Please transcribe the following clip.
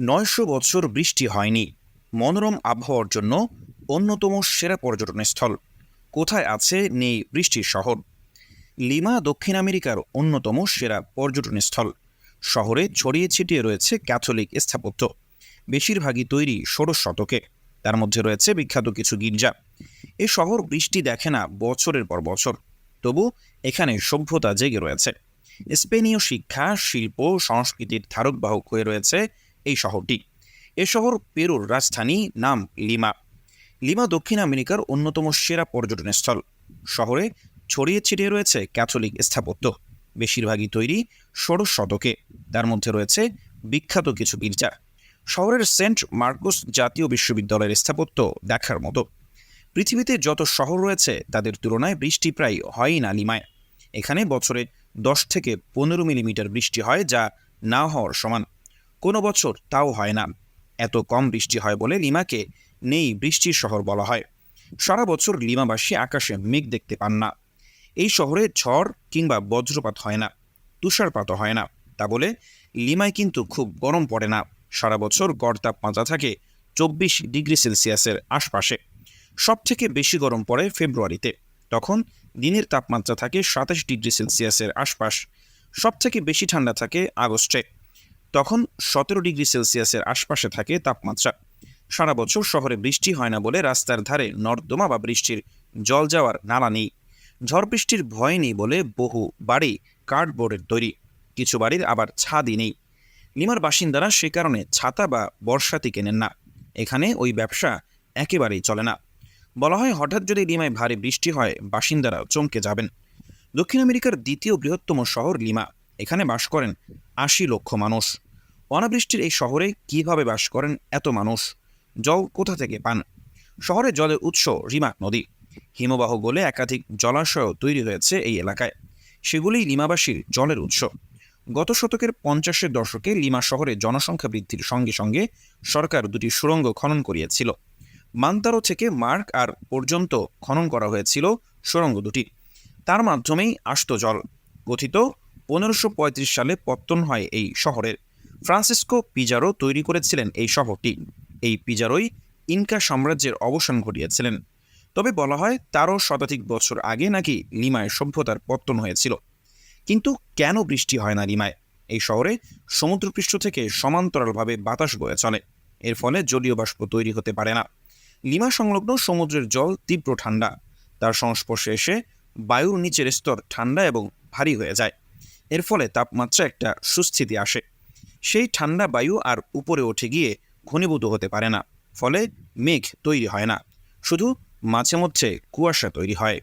নয়শো বছর বৃষ্টি হয়নি। মনোরম আবহাওয়ার জন্য অন্যতম সেরা পর্যটন স্থল কোথায় আছে নেই বৃষ্টির শহর। লিমা দক্ষিণ আমেরিকার অন্যতম সেরা পর্যটন স্থল শহরে ছড়িয়ে ছিটিয়ে রয়েছে ক্যাথলিক স্থাপত্য। বেশিরভাগই তৈরি ষোড়শ শতকে। তার মধ্যে রয়েছে বিখ্যাত কিছু গির্জা। এ শহর বৃষ্টি দেখে না বছরের পর বছর। তবু এখানে সভ্যতা জেগে রয়েছে। স্পেনীয় শিক্ষা, শিল্প, সংস্কৃতির ধারকবাহক হয়ে রয়েছে এই শহরটি। এ শহর পেরুর রাজধানী নাম লিমা। লিমা দক্ষিণ আমেরিকার অন্যতম সেরা পর্যটন স্থল শহরে ছড়িয়ে ছিটিয়ে রয়েছে ক্যাথলিক স্থাপত্য। বেশিরভাগই তৈরি ষোড়শ শতকে। তার মধ্যে রয়েছে বিখ্যাত কিছু গির্জা। শহরের সেন্ট মার্কোস জাতীয় বিশ্ববিদ্যালয়ের স্থাপত্য দেখার মতো। পৃথিবীতে যত শহর রয়েছে, তাদের তুলনায় বৃষ্টি প্রায় হয়ই না লিমায়। এখানে বছরে দশ থেকে পনেরো মিলিমিটার বৃষ্টি হয়, যা না হওয়ার সমান। কোনো বছর তাও হয় না। এত কম বৃষ্টি হয় বলে লিমাকে নেই বৃষ্টির শহর বলা হয়। সারা বছর লিমাবাসী আকাশে মেঘ দেখতে পান না। এই শহরে ঝড় কিংবা বজ্রপাত হয় না, তুষারপাতও হয় না। তা বলে লিমায় কিন্তু খুব গরম পড়ে না। সারা বছর গড় তাপমাত্রা থাকে চব্বিশ ডিগ্রি সেলসিয়াসের আশপাশে। সবথেকে বেশি গরম পড়ে ফেব্রুয়ারিতে। তখন দিনের তাপমাত্রা থাকে সাতাশ ডিগ্রি সেলসিয়াসের আশপাশ। সবথেকে বেশি ঠান্ডা থাকে আগস্টে। তখন সতেরো ডিগ্রি সেলসিয়াসের আশপাশে থাকে তাপমাত্রা। সারা বছর শহরে বৃষ্টি হয় না বলে রাস্তার ধারে নর্দমা বা বৃষ্টির জল যাওয়ার নালা নেই। ঝড় বৃষ্টির ভয় নেই বলে বহু বাড়ি কার্ডবোর্ডের তৈরি। কিছু বাড়ির আবার ছাদই নেই। লিমার বাসিন্দারা সে কারণে ছাতা বা বর্ষাতি কেনেন না। এখানে ওই ব্যবসা একেবারেই চলে না। বলা হয় হঠাৎ যদি লিমায় ভারী বৃষ্টি হয়, বাসিন্দারা চমকে যাবেন। দক্ষিণ আমেরিকার দ্বিতীয় বৃহত্তম শহর লিমা। এখানে বাস করেন আশি লক্ষ মানুষ। অনাবৃষ্টির এই শহরে কীভাবে বাস করেন এত মানুষ? জল কোথা থেকে পান? শহরে জলের উৎস রিমাক নদী। হিমবাহ গলে একাধিক জলাশয় তৈরি হয়েছে এই এলাকায়। সেগুলি লিমাবাসীর জলের উৎস। গত শতকের পঞ্চাশের দশকে লিমা শহরে জনসংখ্যা বৃদ্ধির সঙ্গে সঙ্গে সরকার দুটি সুড়ঙ্গ খনন করিয়েছিল। মান্তারো থেকে মার্ক আর পর্যন্ত খনন করা হয়েছিল সুড়ঙ্গ দুটি। তার মাধ্যমেই আসত জল। গঠিত পনেরোশো সালে পত্তন হয় এই শহরের। ফ্রান্সিসকো পিজারো তৈরি করেছিলেন এই শহরটি। এই পিজারোই ইনকা সাম্রাজ্যের অবসান ঘটিয়েছিলেন। তবে বলা হয় তারও শতাধিক বছর আগে নাকি লিমায় সভ্যতার পত্তন হয়েছিল। কিন্তু কেন বৃষ্টি হয় না লিমায়? এই শহরে সমুদ্রপৃষ্ঠ থেকে সমান্তরালভাবে বাতাস বয়ে চলে। এর ফলে জলীয় বাষ্প তৈরি হতে পারে না। লিমা সংলগ্ন সমুদ্রের জল তীব্র ঠান্ডা। তার সংস্পর্শে এসে বায়ুর নিচের স্তর ঠান্ডা এবং ভারী হয়ে যায়। এর ফলে তাপমাত্রা একটা সুস্থিতি আসে। সেই ঠান্ডা বায়ু আর উপরে ওঠে গিয়ে ঘনীভূত হতে পারে না, ফলে মেঘ তৈরি হয় না। শুধু মাঝে মধ্যে কুয়াশা তৈরি হয়।